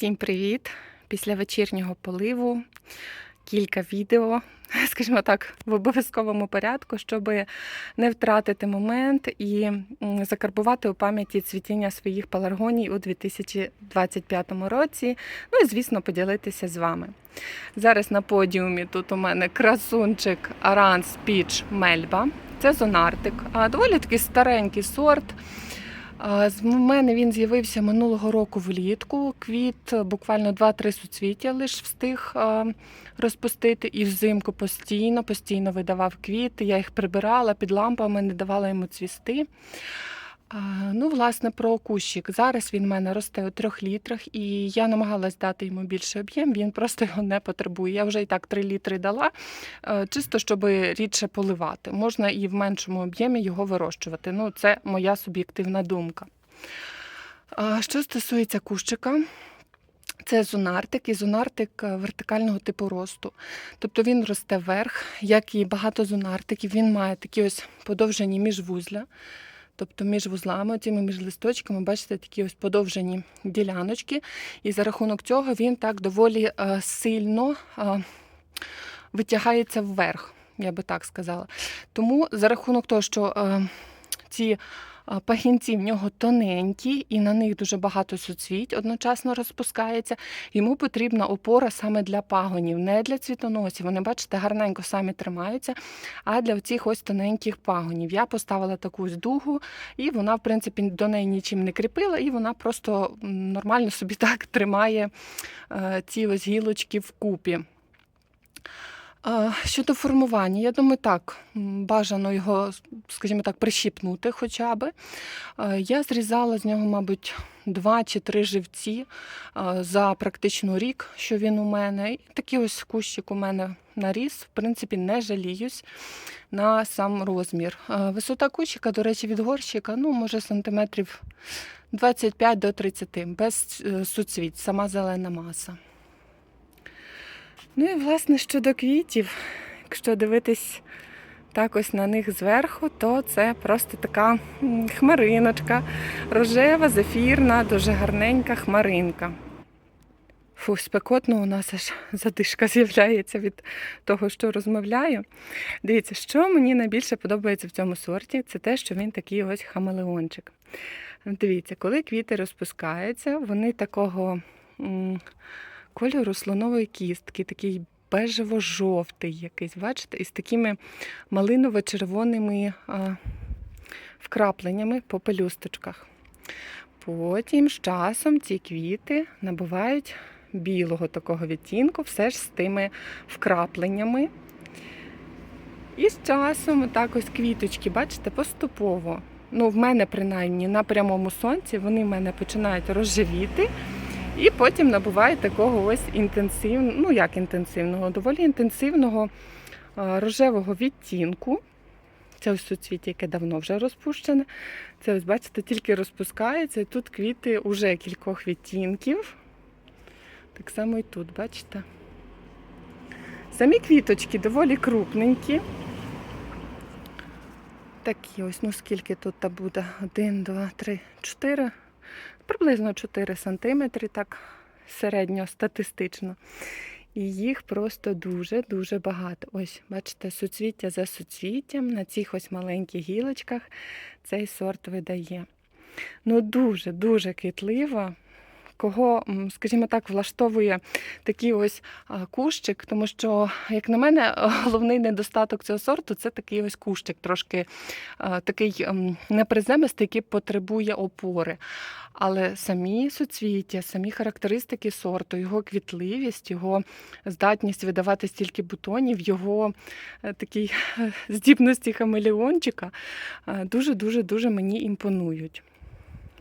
Всім привіт! Після вечірнього поливу кілька відео, скажімо так, в обов'язковому порядку, щоб не втратити момент і закарбувати у пам'яті цвітіння своїх пеларгоній у 2025 році. Ну і, звісно, поділитися з вами. Зараз на подіумі тут у мене красунчик Аранс Піч Мельба. Це зонартик, доволі такий старенький сорт. З мене він з'явився минулого року влітку. Квіт е, буквально 2-3 суцвіття лише встиг розпустити, і взимку постійно, постійно видавав квіти. Я їх прибирала під лампами, не давала йому цвісти. Ну, власне, про кущик. Зараз він в мене росте у трьох літрах, і я намагалась дати йому більший об'єм, він просто його не потребує. Я вже і так 3 літри дала, е, чисто щоб рідше поливати. Можна і в меншому об'ємі його вирощувати. Ну, це моя суб'єктивна думка. Що стосується кущика, це зонартик і зонартик е, вертикального типу росту. Тобто він росте вверх, як і багато зонартиків, він має такі ось подовжені міжвузля. Тобто між вузлами, цими між листочками, бачите, такі ось подовжені діляночки. І за рахунок цього він так доволі е, сильно е, витягається вверх, я би так сказала. Тому за рахунок того, що е, ці пагінці в нього тоненькі, і на них дуже багато суцвіть одночасно розпускається. Йому потрібна опора саме для пагонів, не для цвітоносів. Вони, бачите, гарненько самі тримаються, а для цих ось тоненьких пагонів. Я поставила таку дугу, і вона, в принципі, до неї нічим не кріпила, і вона просто нормально собі так тримає е, ці ось гілочки вкупі. Щодо формування, я думаю, так, бажано його, скажімо так, прищіпнути хоча б. Е, Я зрізала з нього, мабуть, два чи три живці е, за практично рік, що він у мене. І такий ось кущик у мене наріс. В принципі, не жаліюсь на сам розмір. Е, Висота кущика, до речі, від горщика, ну, може, сантиметрів 25 до 30, без суцвіть, сама зелена маса. Ну і власне щодо квітів, якщо дивитись так ось на них зверху, то це просто така хмариночка, рожева, зефірна, дуже гарненька хмаринка. Фу, спекотно у нас аж задишка з'являється від того, що розмовляю. Дивіться, що мені найбільше подобається в цьому сорті, це те, що він такий ось хамелеончик. Дивіться, коли квіти розпускаються, вони такого кольору слонової кістки, такий бежево-жовтий якийсь, бачите, із такими малиново-червоними вкрапленнями по пелюсточках. Потім з часом ці квіти набувають білого такого відтінку, все ж з тими вкрапленнями. І з часом так ось квіточки, бачите, поступово. Ну, в мене принаймні на прямому сонці вони в мене починають розживіти. І потім набуває такого ось інтенсивного, ну як інтенсивного, доволі інтенсивного рожевого відтінку. Це ось суцвіття, яке давно вже розпущене. Це ось, бачите, тільки розпускається, і тут квіти вже кількох відтінків. Так само і тут, бачите. Самі квіточки доволі крупненькі. Такі ось, ну скільки тут буде? Один, два, три, чотири. Приблизно 4 см, так середньостатистично. І їх просто дуже-дуже багато. Ось, бачите, суцвіття за суцвіттям на цих ось маленьких гілочках цей сорт видає. Ну, дуже-дуже квітлива. Кого, скажімо так, влаштовує такий ось кущик, тому що, як на мене, головний недостаток цього сорту це такий ось кущик, трошки такий неприземистий, який потребує опори. Але самі суцвіття, самі характеристики сорту, його квітливість, його здатність видавати стільки бутонів, його е, такий е, здібності хамелеончика е, дуже-дуже дуже мені імпонують.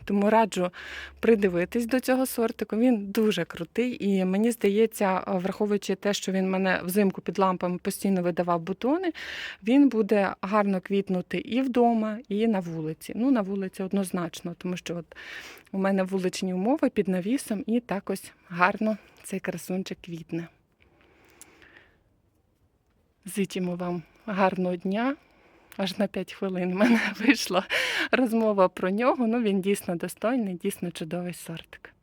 Тому раджу придивитись до цього сортику. Він дуже крутий, і мені здається, враховуючи те, що він мене взимку під лампами постійно видавав бутони, він буде гарно квітнути і вдома, і на вулиці. Ну, на вулиці однозначно, тому що от у мене вуличні умови під навісом, і так ось гарно цей красунчик квітне. Зичимо вам гарного дня. Аж на 5 хвилин в мене вийшла розмова про нього. Ну, він дійсно достойний, дійсно чудовий сортик.